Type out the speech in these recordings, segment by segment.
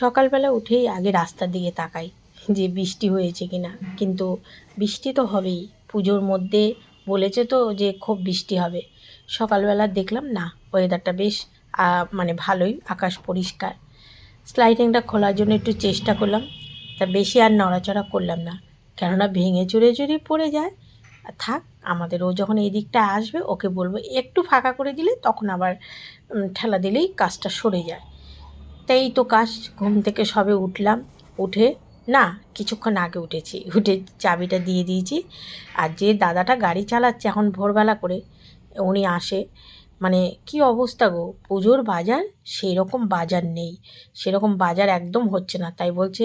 সকালবেলা উঠেই আগে রাস্তার দিকে তাকাই যে বৃষ্টি হয়েছে কি না কিন্তু বৃষ্টি তো হবেই। পুজোর মধ্যে বলেছে তো যে খুব বৃষ্টি হবে। সকালবেলা দেখলাম না ওয়েদারটা বেশ মানে ভালোই, আকাশ পরিষ্কার। স্লাইডিংটা খোলার জন্য একটু চেষ্টা করলাম। তা বেশি আর নড়াচড়া করলাম না। কেননা ভেঙে চুরে চুরে পড়ে যায়। থাক, আমাদের ও যখন এই দিকটা আসবে, ওকে বলব একটু ফাঁকা করে দিলে তখন আবার ঠেলা দিলেই কাজটা সরে যায়। তাই তো কাজ, ঘুম থেকে সবে উঠলাম, উঠে, না, কিছুক্ষণ আগে উঠেছি। উঠে চাবিটা দিয়ে দিয়েছি। আর যে দাদাটা গাড়ি চালাচ্ছে এখন ভোরবেলা করে, উনি আসে। মানে কি অবস্থা গো? পুজোর বাজার? সেই রকম বাজার নেই। সেরকম বাজার একদম হচ্ছে না। তাই বলছে,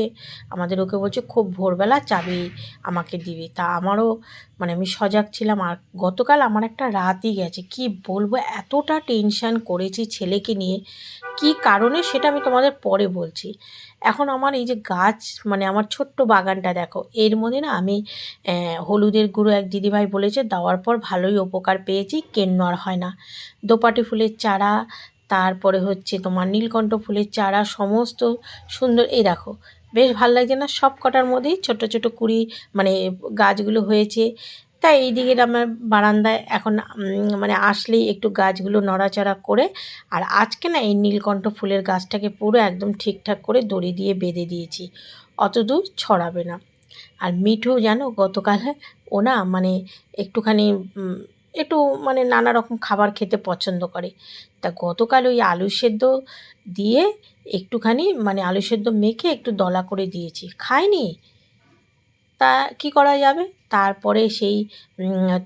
আমাদের ওকে বলছে, খুব ভোরবেলা চাবি আমাকে দিবি। তা আমারও মানে আমি সজাগ ছিলাম। আর গতকাল আমার একটা রাতই গেছে। কি বলব, এতটা টেনশান করেছি ছেলেকে নিয়ে। কি কারণে সেটা আমি তোমাদের পরে বলছি। এখন আমার এই যে গাছ মানে আমার ছোট্ট বাগানটা দেখো, এর মধ্যে না আমি হলুদের গুঁড়ো এক দিদিভাই বলেছে, দেওয়ার পর ভালোই উপকার পেয়েছি কেন্ন আর হয় না। দোপাটি ফুলের চারা তারপরে হচ্ছে তোমার নীলকণ্ঠ ফুলের চারা সমস্ত সুন্দর। এই দেখো, বেশ ভালো লাগছে না? সব কটার মধ্যেই ছোট ছোট কুড়ি মানে গাছগুলো হয়েছে। তাই এই দিকের আমার বারান্দায় এখন মানে আসলেই একটু গাছগুলো নড়াচড়া করে, আর আজকে না এই নীলকণ্ঠ ফুলের গাছটাকে পুরো একদম ঠিকঠাক করে দড়ি দিয়ে বেঁধে দিয়েছি। অত দূর ছড়াবে না। আর মিঠু জানো গতকাল ও না মানে একটুখানি একটু মানে নানা রকম খাবার খেতে পছন্দ করে। তা গতকাল ওই আলু সেদ্ধ দিয়ে একটুখানি মানে আলু সেদ্ধ মেখে একটু দলা করে দিয়েছি। খায়নি তা কি করা যাবে? তারপরে সেই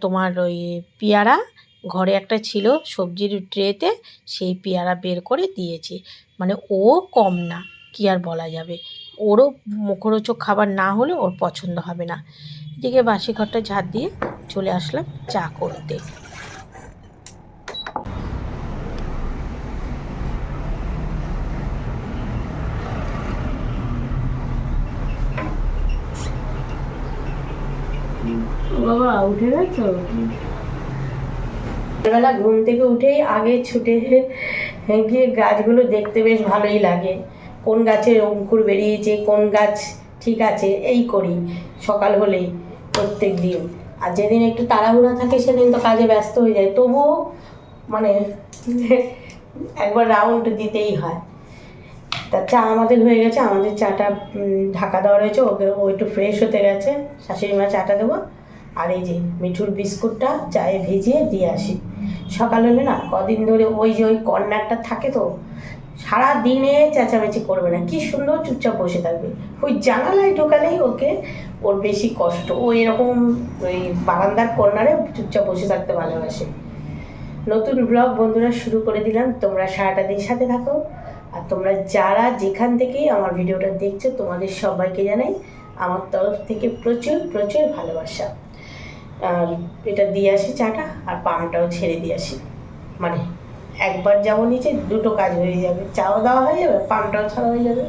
তোমার ওই পেয়ারা, ঘরে একটা ছিল সবজির ট্রেতে, সেই পেয়ারা বের করে দিয়েছি। মানে ও কম না, কি আর বলা যাবে? ওরও মুখরোচক খাবার না হলে ওর পছন্দ হবে না। এদিকে বাসি ঘরটা ঝাড় দিয়ে চলে আসলাম চা করতে। বাবা উঠে গেছো? ঘুম থেকে উঠেই আগে ছুটে গিয়ে গাছগুলো দেখতে বেশ ভালোই লাগে। কোন গাছের অঙ্কুর বেরিয়েছে কোন গাছ ঠিক আছে এই করি সকাল হলেই। প্রত্যেক দিন। আর যেদিন একটু তাড়াহুড়া থাকে, সেদিন তো কাজে ব্যস্ত হয়ে যায়। তবুও মানে একবার রাউন্ড দিতেই হয়। তা চা আমাদের হয়ে গেছে। আমাদের চাটা ঢাকা দেওয়া রয়েছে। ওকে, ও একটু ফ্রেশ হতে গেছে। শাশুড়ি মা চাটা দেবো। আর এই যে মিঠুর বিস্কুটটা চায়ে ভিজিয়ে দিয়ে আসি। সকাল হলে না, কদিন ধরে ওই যে ওই কর্নারটা থাকে তো সারা দিনে চেঁচামেচি করবে না। কি সুন্দর চুপচাপ বসে থাকবে। ওই জানালায় ঢোকালেই ওকে ওর বেশি কষ্ট। ও এরকম ওই বারান্দার কর্নারে চুপচাপ বসে থাকতে ভালোবাসে। নতুন ব্লগ বন্ধুরা শুরু করে দিলাম। তোমরা সারাটা দিন সাথে থাকো। আর তোমরা যারা যেখান থেকেই আমার ভিডিওটা দেখছ, তোমাদের সবাইকে জানাই আমার তরফ থেকে প্রচুর প্রচুর ভালোবাসা। আর এটা দিয়ে আসি চাটা, আর পানটাও ছেড়ে দিয়ে আসি। মানে একবার যাব নিচে, দুটো কাজ হয়ে যাবে। চাও দেওয়া হয়ে যাবে পানটাও ছাড়া হয়ে যাবে।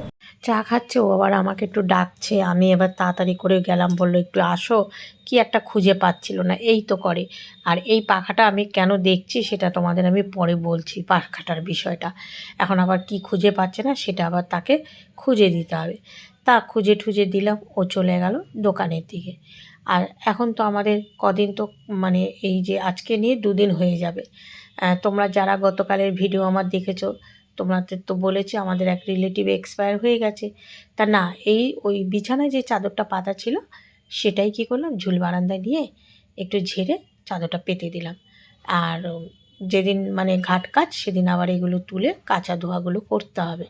চা খাচ্ছে, ও আবার আমাকে একটু ডাকছে। আমি এবার তাড়াতাড়ি করে গেলাম, বলল, একটু আসো, কি একটা খুঁজে পাচ্ছিল না? এই তো করে। আর এই পাখাটা আমি কেন দেখছি সেটা তোমাদের আমি পরে বলছি, পাখাটার বিষয়টা। এখন আবার কি খুঁজে পাচ্ছে না সেটা আবার তাকে খুঁজে দিতে হবে। তা খুঁজে ঠুজে দিলাম, ও চলে গেল দোকানের দিকে। আর এখন তো আমাদের কদিন তো মানে এই যে আজকে নিয়ে দুদিন হয়ে যাবে। তোমরা যারা গতকালের ভিডিও আমার দেখেছ তোমাদের তো বলেছি আমাদের এক রিলেটিভ এক্সপায়ার হয়ে গেছে। তা না, এই ওই বিছানায় যে চাদরটা পাতা ছিল, সেটাই কী করলাম? ঝুল বারান্দায় নিয়ে একটু ঝেড়ে চাদরটা পেতে দিলাম। আর যেদিন মানে ঘাট কাজ, সেদিন আবার এগুলো তুলে কাঁচা ধোয়াগুলো করতে হবে।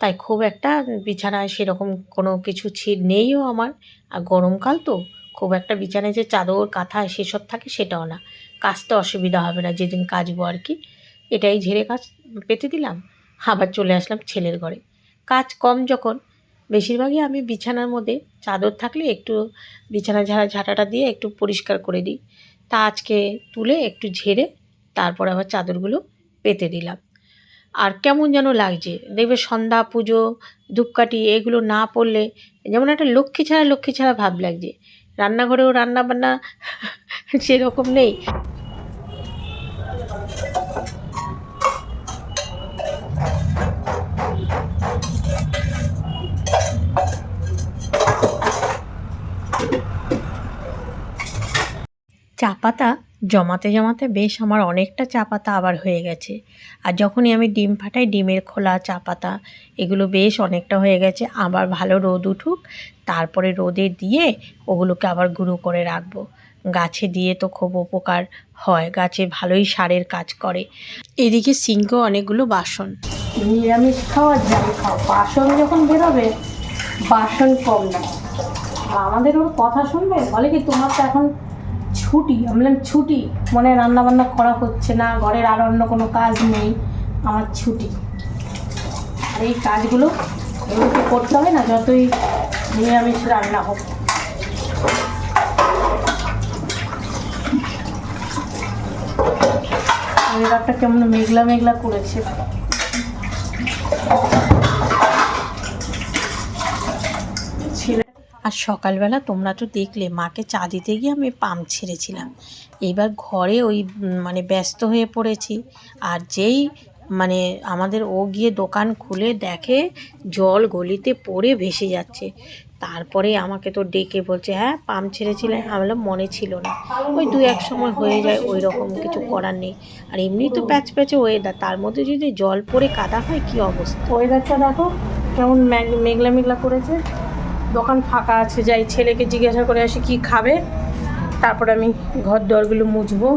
তাই খুব একটা বিছানায় সেরকম কোনো কিছু ছি নেইও আমার। আর গরমকাল তো, খুব একটা বিছানায় যে চাদর, কাঁথা সেসব থাকে সেটাও না। কাচতে অসুবিধা হবে না, যেদিন কাচবো আর কি। এটাই ঝেড়ে কাজ পেতে দিলাম। আবার চলে আসলাম ছেলের ঘরে। কাজ কম যখন, বেশিরভাগই আমি বিছানার মধ্যে, চাদর থাকলে একটু বিছানা ঝাড়া ঝাঁটাটা দিয়ে একটু পরিষ্কার করে দিই। তা আজকে তুলে একটু ঝেড়ে তারপর আবার চাদরগুলো পেতে দিলাম। আর কেমন যেন লাগছে, দেখবে সন্ধ্যা, পুজো, ধূপকাঠি এগুলো না পড়লে যেমন একটা লক্ষ্মী ছাড়া লক্ষ্মী ছাড়া ভাব লাগছে। রান্নাঘরেও রান্না বান্না সেরকম নেই। চা পাতা জমাতে জমাতে বেশ আমার অনেকটা চা পাতা আবার হয়ে গেছে। আর যখনই আমি ডিম ফাটাই, ডিমের খোলা চা পাতা এগুলো বেশ অনেকটা হয়ে গেছে। আবার ভালো রোদ উঠুক, তারপরে রোদে দিয়ে ওগুলোকে আবার গুঁড়ো করে রাখব। গাছে দিয়ে তো খুব উপকার হয়, গাছে ভালোই সারের কাজ করে। এদিকে সিঙ্কেও অনেকগুলো বাসন। নিরামিষ খাওয়ার বাসন যখন বেরোবে, বাসন কম না আমাদের ওর কথা শুনবে? বলে কি, তোমার তো এখন ছুটি, আমি বললাম ছুটি, মনে হয় রান্না বান্না করা হচ্ছে না, ঘরের আর অন্য কোনো কাজ নেই, আমার ছুটি। আর এই কাজগুলো এগুলোকে করতে হবে না, যতই নিরামিষ রান্না হোক। ওয়েদারটা কেমন মেঘলা মেঘলা করেছে ছেলে আর সকালবেলা তোমরা তো দেখলে, মাকে চা দিতে গিয়ে আমি পাম্প ছেড়েছিলাম। এইবার ঘরে ওই মানে ব্যস্ত হয়ে পড়েছি। আর যেই মানে আমাদের ও গিয়ে দোকান খুলে দেখে জল গলিতে পড়ে ভেসে যাচ্ছে। তারপরে আমাকে তো ডেকে বলছে হ্যাঁ পাম্প ছেড়েছিলেন আমি মনে ছিল না। ওই দু এক সময় হয়ে যায়, ওই রকম কিছু করার নেই। আর এমনি তো প্যাচ প্যাচে ওয়েদার তার মধ্যে যদি জল পড়ে কাদা হয়, কি অবস্থা? ওয়েদারটা দেখো, কেমন মেঘলা মেঘলা করেছে। দোকান ফাঁকা আছে, যাই ছেলেকে জিজ্ঞাসা করে আসি কি খাবে। তারপর আমি ঘর দরগুলো মুছবো।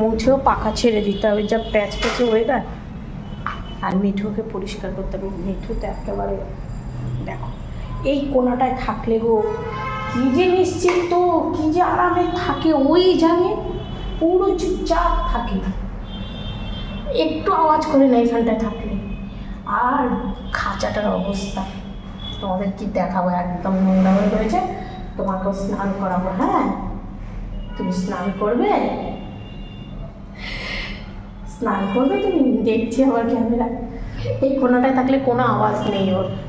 মুছেও পাখা ছেড়ে দিতে হবে, যা প্যাচ প্যাচে ওয়েদার আর মিঠুকে পরিষ্কার করতে হবে, মিঠু তো একেবারে দেখো, এই কোনাটায় থাকলে গো, কী যে নিশ্চিন্ত, কী যে আরামে থাকে, ওই জানে পুরো চুপচাপ থাকে। একটু আওয়াজ করে না এখানটায় থাকলে। আর খাঁচাটার অবস্থা। তোমাদের কি দেখাবো? একদম নোংরা হয়ে রয়েছে। তোমাকেও স্নান করাবো হ্যাঁ? তুমি স্নান করবে? স্নান করবে তুমি? দেখছি আমার ক্যামেরা এই কোনাটায় থাকলে কোনো আওয়াজ নেই ওর।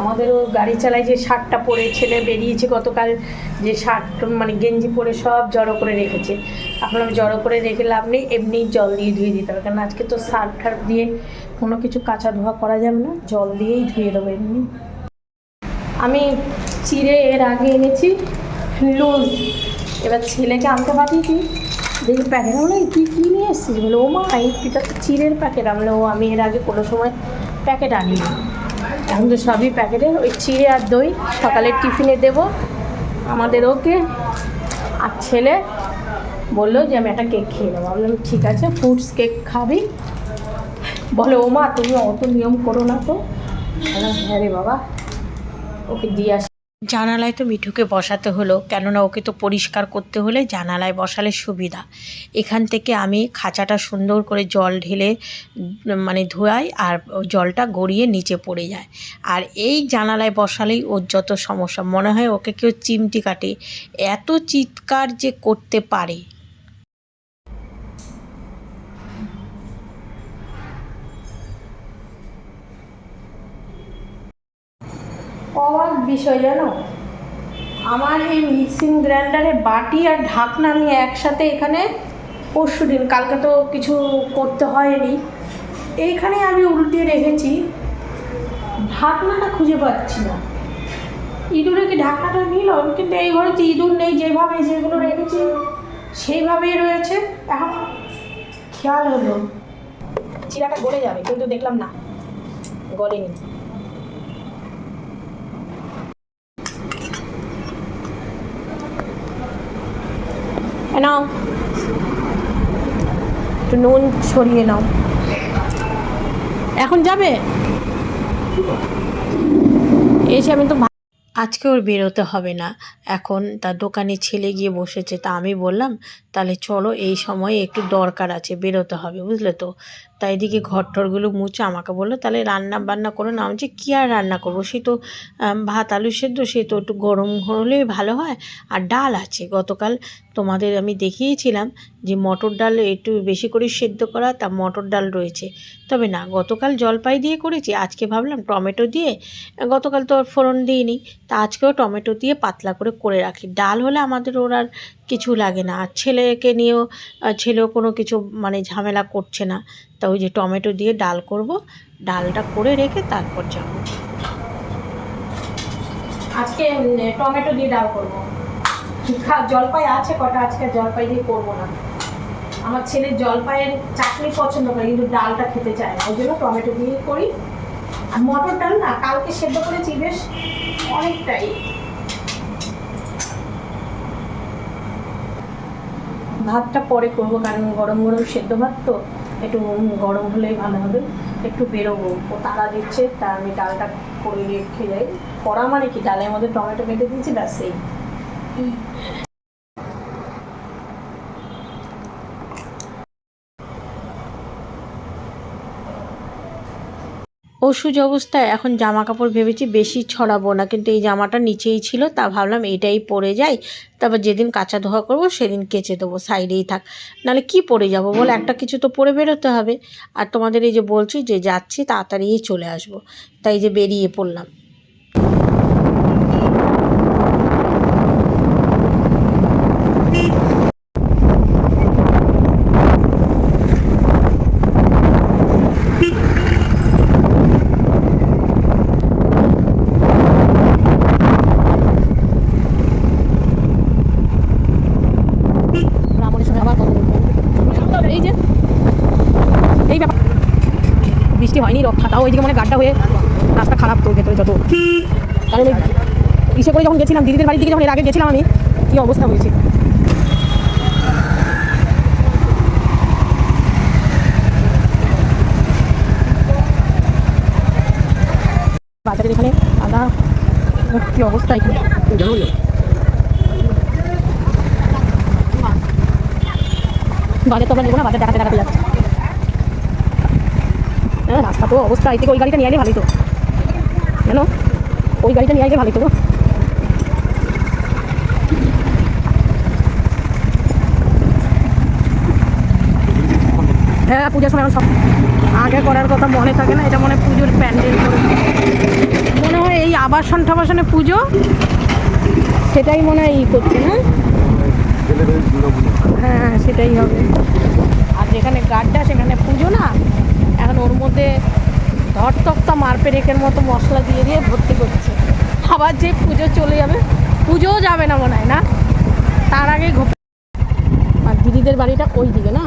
আমাদেরও গাড়ি চালায় যে শার্টটা পরে ছেলে বেরিয়েছে গতকাল, যে শার্ট মানে গেঞ্জি পরে সব জড়ো করে রেখেছে। এখন আমি জড়ো করে রেখে লাভ নেই, এমনি জল দিয়ে ধুয়ে দিতে হবে। কারণ আজকে তো সার্ফ টার্ফ দিয়ে কোনো কিছু কাঁচা ধোয়া করা যাবে না, জল দিয়েই ধুয়ে দেবো এমনি। আমি চিড়ে এর আগে এনেছি লুজ। এবার ছেলেকে আনতে পাঠিয়েছি দেখি প্যাকেট আমরা তুই কী নিয়ে এসেছিস? বলে ও মা এই তো চিড়ের প্যাকেট। আমরা ও, আমি এর আগে কোনো সময় প্যাকেট আনিনি। এখন তো সবই প্যাকেটে। ওই চিড়ে আর দই, সকালের টিফিনে দেব। আমাদের ওকে আর ছেলে বলল যে, আমি একটা কেক খেয়ে নেব। আমি ঠিক আছে ফ্রুটস কেক খাবি। বলে ও মা তুমি অত নিয়ম করো না তো। হ্যাঁ রে বাবা, ওকে দিয়ে আসি জানালায় তো মিঠুকে বসাতে হলো, কেননা ওকে তো পরিষ্কার করতে হলে জানালায় বসালে সুবিধা। এখান থেকে আমি খাঁচাটা সুন্দর করে জল ঢেলে মানে ধোয়াই আর জলটা গড়িয়ে নিচে পড়ে যায়। আর এই জানালায় বসালেই ওর যত সমস্যা, মনে হয় ওকে কেউ চিমটি কাটে। এত চিৎকার যে করতে পারে। বিষয় জানো? আমার এই মিক্সিং গ্রাইন্ডারে বাটি আর ঢাকনা আমি একসাথে এখানে পরশু দিন, কালকে তো কিছু করতে হয়নি। এইখানে আমি উল্টে রেখেছি। ঢাকনাটা খুঁজে পাচ্ছি না। ইঁদুরে কি ঢাকনাটা নিল কিন্তু এই ঘরে তো ইঁদুর নেই, যেভাবে যেগুলো রেখেছি সেইভাবেই রয়েছে। এখন খেয়াল হলো। চিরাটা গলে যাবে, কিন্তু দেখলাম না, গলেনি। নাও। একটু নুন ছড়িয়ে নাও। এখন যাবে? এসে আমি তো আজকে ওর বেরোতে হবে না। এখন তার দোকানে ছেলে গিয়ে বসেছে। তা আমি বললাম, তাহলে চলো, এই সময় একটু দরকার আছে, বেরোতে হবে, বুঝলে তো? তাই এদিকে ঘর টরগুলো মুছে আমাকে বলল, তাহলে রান্না বান্না করো না। আমি বলছি, কী আর রান্না করব? সে তো ভাত, আলু সেদ্ধ, সে তো একটু গরম হলেই ভালো হয়। আর ডাল আছে। গতকাল তোমাদের আমি দেখিয়েছিলাম যে মটর ডাল একটু বেশি করে সেদ্ধ করা, তা মটর ডাল রয়েছে। তবে না, গতকাল জলপাই দিয়ে করেছি, আজকে ভাবলাম টমেটো দিয়ে। গতকাল তো ফোড়ন দিইনি, তা আজকেও টমেটো দিয়ে পাতলা করে করে রাখি। ডাল হলে আমাদের ওর আর কিছু লাগে না। আর ছেলেকে নিয়েও ছেলেও কোনো কিছু মানে ঝামেলা করছে না। তা ওই যে টমেটো দিয়ে ডাল করব। ডালটা করে রেখে তারপর যাব। আজকে টমেটো দিয়ে ডাল করব। জলপাই আছে কটা, আজকে জলপাই দিয়ে করব না। আমার ছেলে জলপাইয়ের চাটনি পছন্দ করে, কিন্তু ডালটা খেতে চায় না। ওই জন্য টমেটো দিয়ে করি। আর মটর ডাল না, কালকে সেদ্ধ করেছি বেশ অনেকটাই। ভাতটা পরে করব, কারণ গরম গরম সেদ্ধ ভাত তো, একটু গরম হলেই ভালো হবে। একটু বেরোবো। ও তারা দিচ্ছে, তা আমি ডালটা করে রেখে যাই। করা মানে কি? ডালের মধ্যে টমেটো কেটে দিয়েছি, ব্যাস এই। অসুজ অবস্থায় এখন জামা কাপড় ভেবেছি বেশি ছড়াবো না, কিন্তু এই জামাটা নিচেই ছিল, তা ভাবলাম এটাই পরে যাই, তারপর যেদিন কাঁচা ধোয়া করব সেদিন কেচে দেবো, সাইডেই থাক। নাহলে কি পরে যাব বলে, একটা কিছু তো পরে বেরোতে হবে। আর তোমাদের এই যে বলছি যে যাচ্ছি, তাড়াতাড়িই চলে আসব। তাই যে বেরিয়ে পড়লাম রামনের সঙ্গে আবার কথা বলব এই যে এই ব্যাপার বৃষ্টি হয়নি রক্ষা তাও ওইদিকে মানে গাড্ডা হয়ে রাস্তা খারাপ তো ভেতরে যত। কারণ ইসে করে যখন গেছিলাম, দিদিদের বাড়ির দিকে যখন এর আগে গেছিলাম আমি, কী অবস্থা হয়েছে? বাজারের এখানে আদা কী অবস্থা বাজার তো আমরা নেব না বাজার দেখাতে দেখাতে যাচ্ছে। হ্যাঁ রাস্তা তো অবস্থা, এই থেকে ওই গাড়িটা নিয়ে আইলে ভালোই তো। ওই গাড়িটা নিয়ে আইলে ভালোই তো হ্যাঁ পুজোর সময় সব আগে করার কথা মনে থাকে না, এটা মনে হয় পুজোর প্যান্ডেল মনে হয় এই আবাসন টাবাসনে পুজো, সেটাই মনে হয় ই করছে না হ্যাঁ সেটাই হবে। আর যেখানে গাড্ডা সেখানে পুজো না এখন ওর মধ্যে ধরতক্তা মারপেরেকের মতো মশলা দিয়ে দিয়ে ভর্তি করছে। আবার যে পুজো চলে যাবে, পুজোও যাবে না মনে হয় না? তার আগে আর দিদিদের বাড়িটা ওই দিকে না?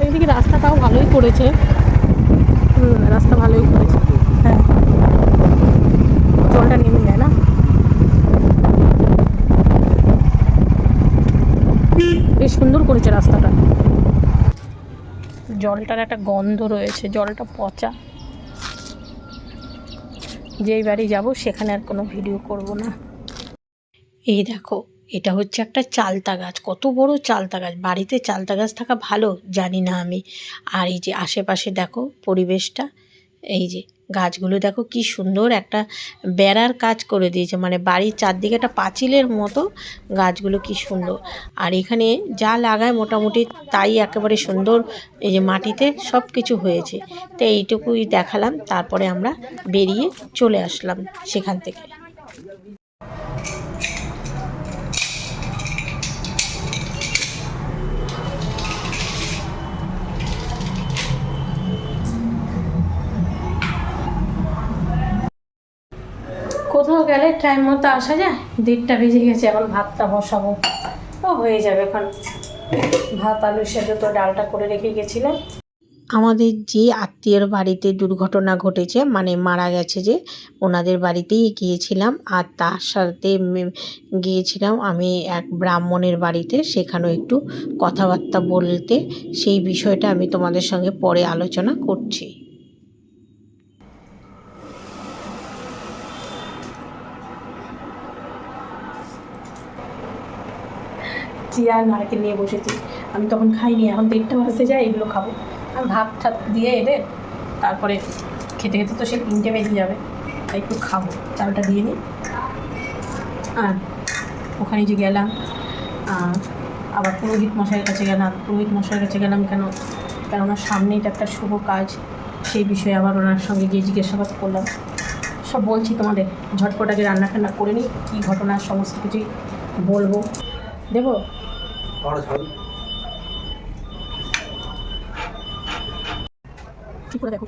এইদিকে রাস্তাটাও ভালোই করেছে। হুম, রাস্তা ভালোই করেছে। হ্যাঁ। জলটা যায় না? বেশ সুন্দর করেছে রাস্তাটা। জলটার একটা গন্ধ রয়েছে, জলটা পচা। যেই বাড়ি যাব সেখানে আর কোনো ভিডিও করব না। এই দেখো, এটা হচ্ছে একটা চালতা গাছ। কত বড় চালতা গাছ। বাড়িতে চালতা গাছ থাকা ভালো, জানি না আমি। আর এই যে আশেপাশে দেখো পরিবেশটা, এই যে গাছগুলো দেখো কি সুন্দর একটা বেড়ার কাজ করে দিয়েছে। মানে বাড়ির চারদিকে একটা পাঁচিলের মতো গাছগুলো কি সুন্দর। আর এখানে যা লাগায় মোটামুটি তাই একেবারে সুন্দর। এই যে মাটিতে সব কিছু হয়েছে। তো এইটুকুই দেখালাম। তারপরে আমরা বেরিয়ে চলে আসলাম সেখান থেকে। কোথাও গেলে টাইম মতো আসা যায়? দেড়টা বেজে গেছে, এখন ভাতটা বসাবো। ও, হয়ে যাবে এখন। ভাত, আলু সেদ্ধ তো ডালটা করে রেখে গেছিলাম। আমাদের যে আত্মীয়র বাড়িতে দুর্ঘটনা ঘটেছে মানে মারা গেছে যে, ওনাদের বাড়িতেই গিয়েছিলাম আর তার সাথে গিয়েছিলাম আমি এক ব্রাহ্মণের বাড়িতে। সেখানেও একটু কথাবার্তা বলতে, সেই বিষয়টা আমি তোমাদের সঙ্গে পরে আলোচনা করছি। চিয়া নারকেল নিয়ে বসেছি। আমি তখন খাইনি, এখন দেড়টা বাজতে যায়, এগুলো খাব। আমি ভাত ঠাত দিয়ে এদের তারপরে খেতে খেতে তো সে তিনটে বেজে যাবে। তাই একটু খাব, চালটা দিয়ে নিই। আর ওখানে যে গেলাম আবার পুরোহিত মশাইয়ের কাছে গেলাম। পুরোহিত মশাইয়ের কাছে গেলাম কেন? কেন ওনার সামনেই তো একটা শুভ কাজ। সেই বিষয়ে আবার ওনার সঙ্গে গিয়ে জিজ্ঞাসাবাদ করলাম। সব বলছি তোমাদের, ঝটপট আগে রান্না টান্না করে নিই, কী ঘটনা, সমস্ত কিছুই বলব। দেবো? দেখো।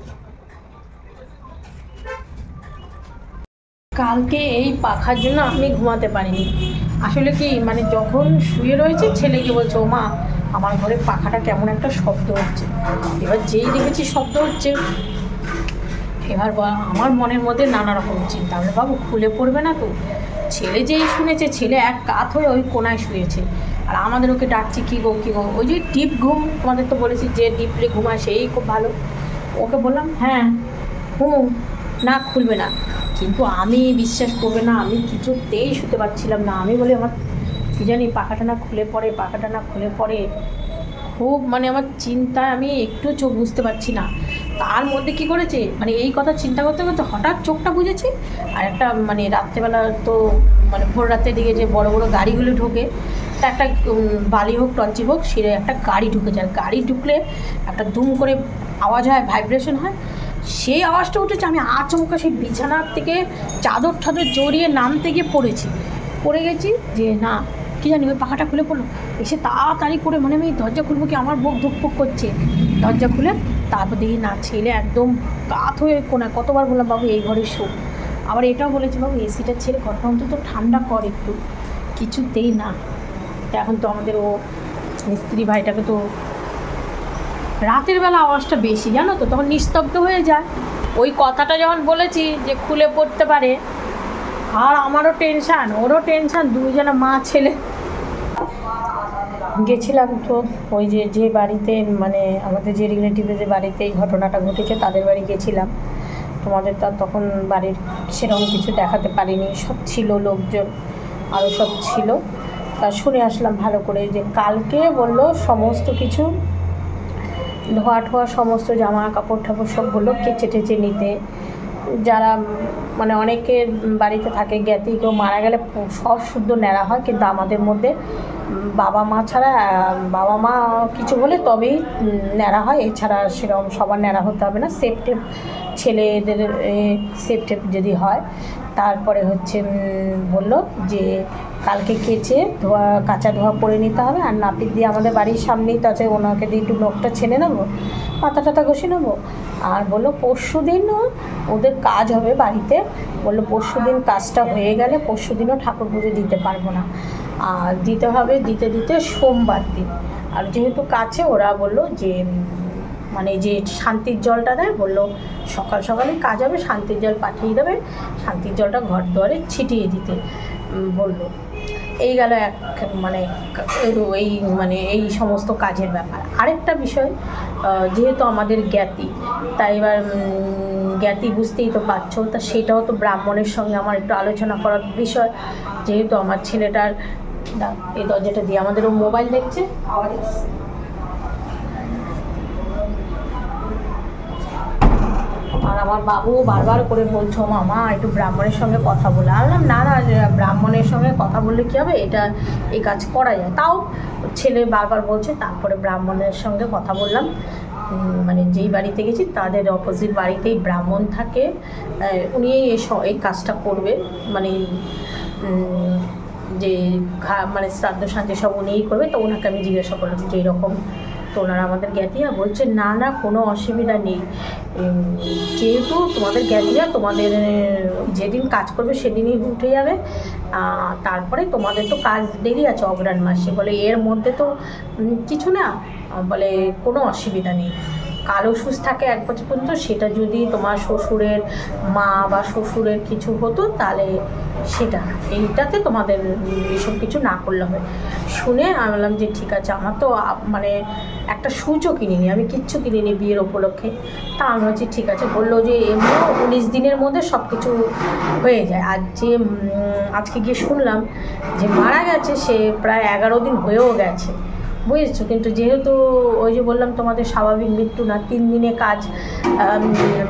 কালকে এই পাখার জন্য আমি ঘুমাতে পারিনি। আসলে কি মানে যখন শুয়ে রয়েছে ছেলেকে বলছে ও মা আমার ঘরে পাখাটা কেমন একটা শব্দ হচ্ছে। এবার যেই দেখেছি শব্দ হচ্ছে এবার আমার মনের মধ্যে নানা রকম চিন্তা। হলো বাবু, খুলে পড়বে না তো? ছেলে যেই শুনেছে, ছেলে এক কাত হয়ে ওই কোনায় শুয়েছে। আর আমাদের ওকে ডাকছি, কী গো কী গো? ওই যে ডিপ ঘুম, তোমাদের তো বলেছি যে ডিপলি ঘুমায় সেই খুব ভালো। ওকে বললাম হ্যাঁ হুম না খুলবে না। কিন্তু আমি বিশ্বাস করবে না, আমি কিছুতেই শুতে পারছিলাম না। আমি বলি, আমার কী জানি, পাখাটা না খুলে পড়ে, পাখাটা না খুলে পড়ে। খুব মানে আমার চিন্তায় আমি একটু চোখ বুঝতে পারছি না। তার মধ্যে কি করেছে? মানে এই কথা চিন্তা করতে করতে হঠাৎ চোখটা বুঝেছি আর একটা মানে রাত্রেবেলা তো মানে ভোর রাতের দিকে যে বড় বড় গাড়িগুলো ঢোকে, তা একটা বালি হোক টঞ্চি হোক, সেরে একটা গাড়ি ঢুকে যায়। গাড়ি ঢুকলে একটা দুম করে আওয়াজ হয়, ভাইব্রেশন হয়। সেই আওয়াজটা উঠেছে, আমি আচমকা সেই বিছানার থেকে চাদর ঠাদর জড়িয়ে নামতে গিয়ে পড়েছি। পড়ে গেছি যে না কি জানি, ওই পাখাটা খুলে পড়ল। এসে তাড়াতাড়ি করে মানে আমি দরজা খুলবো কি, আমার বুক ধুকপুক করছে। দরজা খুলে তারপর দেখি না, ছেলে একদম কাত হয়ে কোনা কতবার বললাম, বাবু, এই ঘরে শো। আবার এটাও বলেছি, বাবু এসিটা ছেড়ে ঘরটা অন্তত ঠান্ডা কর একটু। কিছুতেই না। এখন তো আমাদের ও মিস্ত্রি ভাইটাকে তো রাতের বেলা আওয়াজটা বেশি, জানো তো? তখন নিস্তব্ধ হয়ে যায়। ওই কথাটা যখন বলেছি যে খুলে পড়তে পারে, আর আমারও টেনশান ওরও টেনশান দুজনে মা, ছেলে গেছিলাম তো ওই যে যে বাড়িতে মানে আমাদের যে রিলেটিভের যে বাড়িতে এই ঘটনাটা ঘটেছে, তাদের বাড়ি গেছিলাম। তোমাদের তো তখন বাড়ির সেরকম কিছু দেখাতে পারিনি। সব ছিল লোকজন আরও সব ছিল। তা শুনে আসলাম ভালো করে যে কালকে বলল সমস্ত কিছু, ধোয়া ঠোয়া সমস্ত জামা কাপড় ঠাপড় সব বলল কেচে টেচে নিতে। যারা মানে অনেকে বাড়িতে থাকে জ্ঞাতি, কেউ মারা গেলে সব শুদ্ধ ন্যাড়া হয়, কিন্তু আমাদের মধ্যে বাবা মা ছাড়া বাবা মা কিছু বলে তবেই ন্যাড়া হয়। এছাড়া সেরকম সবার ন্যাড়া হতে হবে না। সেফ টেপ ছেলেদের সেফ টেপ যদি হয়, তারপরে হচ্ছে বলল যে কালকে কেচে ধোয়া, কাঁচা ধোয়া করে নিতে হবে। আর নাপিত দিয়ে আমাদের বাড়ির সামনেই তো আছে, ওনাকে দিয়ে একটু নখটা ছেনে নেব পাতা টাতা ঘষে নেব। আর বলল, পরশু দিন ওদের কাজ হবে বাড়িতে। বলল, পরশু দিন কাজটা হয়ে গেলে পরশু দিনও ঠাকুর পুজো দিতে পারব না। আর দিতে হবে, দিতে দিতে সোমবার দিন। আর যেহেতু কাছে, ওরা বলল যে মানে যে শান্তির জলটা দেয়, বলল সকাল সকালে কাজ হবে, শান্তির জল পাঠিয়ে দেবে, শান্তির জলটা ঘর দুয়ারে ছিটিয়ে দিতে বলল। এই গেল এক মানে এই মানে এই সমস্ত কাজের ব্যাপার। আরেকটা বিষয় যেহেতু আমাদের জ্ঞাতি, তাই এবার জ্ঞাতি বুঝতেই তো পারছ, তা সেটাও তো ব্রাহ্মণের সঙ্গে আমার একটু আলোচনা করার বিষয়। যেহেতু আমার ছেলেটার দাঁড়া, এই দরজাটা দিয়ে। আমাদেরও মোবাইল দেখছে। আর আমার বাবু বারবার করে বলছো মামা একটু ব্রাহ্মণের সঙ্গে কথা বলে। আমি না না ব্রাহ্মণের সঙ্গে কথা বললে কী হবে? এটা এই কাজ করা যায়। তাও ছেলে বারবার বলছে তারপরে ব্রাহ্মণের সঙ্গে কথা বললাম। মানে যেই বাড়িতে গেছি তাদের অপোজিট বাড়িতেই ব্রাহ্মণ থাকে। উনি এই কাজটা করবে। মানে যে ঘা- মানে শ্রাদ্ধ শান্তি সব উনিই করবে, তো ওনাকে আমি জিজ্ঞাসা করলাম যে এরকম তো ওনারা আমাদের জ্ঞাতিয়া বলছে, না না, কোনো অসুবিধা নেই। যেহেতু তোমাদের জ্ঞাতিয়া, তোমাদের যেদিন কাজ করবে সেদিনই উঠে যাবে। তারপরে তোমাদের তো কাজ দেরি আছে অগ্রাণ মাসে। বলে, এর মধ্যে তো কিছু না। বলে, কোনো অসুবিধা নেই। কালো সুস থাকে এক বছর পর্যন্ত, সেটা যদি তোমার শ্বশুরের মা বা শ্বশুরের কিছু হতো, তাহলে সেটা এইটাতে তোমাদের এসব কিছু না করলে হবে। শুনে আমি বললাম যে, ঠিক আছে, আমার তো মানে একটা সুচও কিনিনি, আমি কিচ্ছু কিনিনি বিয়ের উপলক্ষে। তা আমি হচ্ছি ঠিক আছে। বলল যে, এমনিও উনিশ দিনের মধ্যে সব কিছু হয়ে যায়। আর যে আজকে গিয়ে শুনলাম যে, মারা গেছে সে প্রায় এগারো দিন হয়েও গেছে। বুঝেছ? কিন্তু যেহেতু ওই যে বললাম তোমাদের স্বাভাবিক মৃত্যু না, তিন দিনে কাজ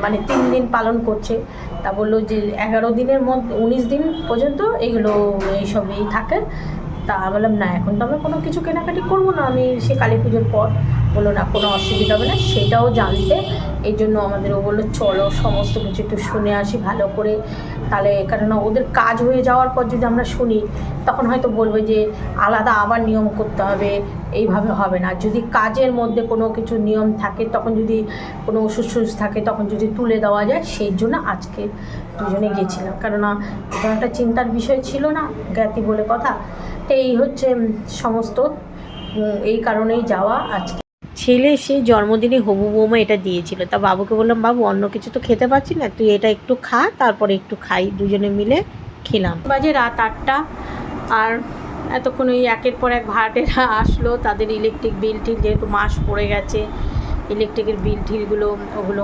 মানে তিন দিন পালন করছে, তা বলল যে এগারো দিনের মধ্যে, উনিশ দিন পর্যন্ত এগুলো এইসব এই থাকে। তা বললাম, না, এখন তো আমরা কোনো কিছু কেনাকাটি করব না, আমি সে কালী পুজোর পর। বলল, না, কোনো অসুবিধা হবে না। সেটাও জানতে এই জন্য আমাদের ও বলল, চলো, সমস্ত কিছু একটু শুনে আসি, ভালো করে তাহলে কেননা ওদের কাজ হয়ে যাওয়ার পর যদি আমরা শুনি, তখন হয়তো বলবে যে আলাদা আবার নিয়ম করতে হবে, এইভাবে হবে না। যদি কাজের মধ্যে কোনো কিছু নিয়ম থাকে, তখন যদি কোনো ওষুধ সুষ থাকে, তখন যদি তুলে দেওয়া যায়, সেই জন্য আজকে দুজনে গেছিলাম। কেননা এটা একটা চিন্তার বিষয় ছিল না, জ্ঞাতি বলে কথা। তো এই হচ্ছে সমস্ত এই কারণেই যাওয়া আজকে। ছেলে সে জন্মদিনে হবু বৌমা এটা দিয়েছিল। তা বাবুকে বললাম, বাবু, অন্য কিছু তো খেতে পারছি না, তুই এটা একটু খা, তারপরে একটু খাই। দুজনে মিলে খেলাম। বাজে রাত আটটা, আর এতক্ষণ ওই একের পর এক ভাড়াটেরা আসলো, তাদের ইলেকট্রিক বিল টিল যেহেতু মাস পড়ে গেছে ইলেকট্রিকের বিল টিলগুলো ওগুলো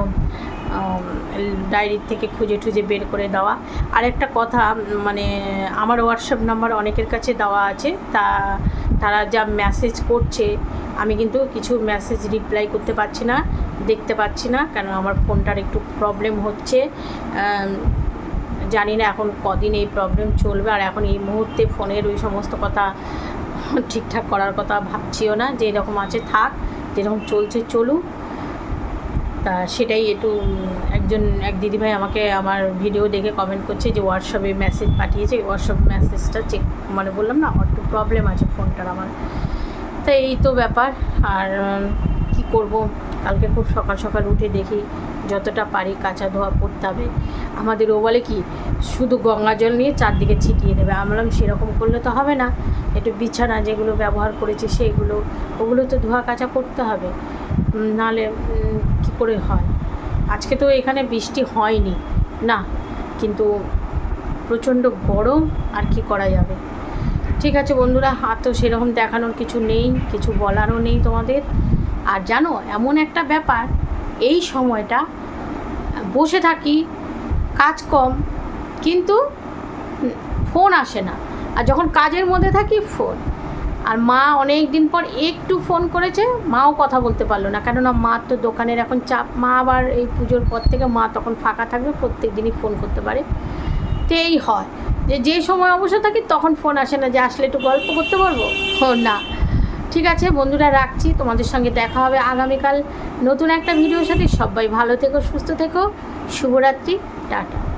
ডায়েরির থেকে খুঁজে টুজে বের করে দেওয়া। আর একটা কথা মানে আমার হোয়াটসঅ্যাপ নাম্বার অনেকের কাছে দেওয়া আছে, তা তারা যা মেসেজ করছে, আমি কিন্তু কিছু মেসেজ রিপ্লাই করতে পারছি না, দেখতে পাচ্ছি না, কেন আমার ফোনটার একটু প্রবলেম হচ্ছে। জানি না এখন কদিন এই প্রবলেম চলবে, আর এখন এই মুহূর্তে ফোনের ওই সমস্ত কথা ঠিকঠাক করার কথা ভাবছিও না যে এরকম আছে থাক, যেরকম চলছে চলুক। তা সেটাই একটু একজন, এক দিদিভাই আমাকে আমার ভিডিও দেখে কমেন্ট করছে যে হোয়াটসঅ্যাপে মেসেজ পাঠিয়েছে হোয়াটসঅ্যাপ মেসেজটা চেক মানে বললাম না একটু প্রবলেম আছে ফোনটার আমার। তা এই তো ব্যাপার, আর কি করব? কালকে খুব সকাল সকাল উঠে দেখি যতটা পারি কাঁচা ধোয়া করতে হবে। আমাদের ও বলে কি, শুধু গঙ্গা জল নিয়ে চারদিকে ছিটিয়ে দেবে। আমরা সেরকম করলে তো হবে না। একটু বিছানা যেগুলো ব্যবহার করেছি সেগুলো, ওগুলো তো ধোয়া কাচা করতে হবে। নাহলে করে হয়। আজকে তো এখানে বৃষ্টি হয়নি। না, কিন্তু প্রচণ্ড গরম, আর কি করা যাবে? ঠিক আছে বন্ধুরা, আর তো সেরকম দেখানোর কিছু নেই, কিছু বলারও নেই তোমাদের। আর জানো, এমন একটা ব্যাপার, এই সময়টা বসে থাকি, কাজ কম, কিন্তু ফোন আসে না। আর যখন কাজের মধ্যে থাকি, ফোন। আর মা অনেক দিন পর একটু ফোন করেছে, মাও কথা বলতে পারল না। কেননা মা তো দোকানের এখন চাপ, মা আবার এই পুজোর পর থেকে মা তখন ফাঁকা থাকবে প্রত্যেক দিনই ফোন করতে পারে। তো এই হয় যে যে সময় অবশ্য থাকি তখন ফোন আসে না যে, আসলে একটু গল্প করতে পারব? না। ঠিক আছে বন্ধুরা, রাখছি। তোমাদের সঙ্গে দেখা হবে আগামীকাল নতুন একটা ভিডিওর সাথে। সবাই ভালো থেকো, সুস্থ থেকো। শুভরাত্রি। টাটা।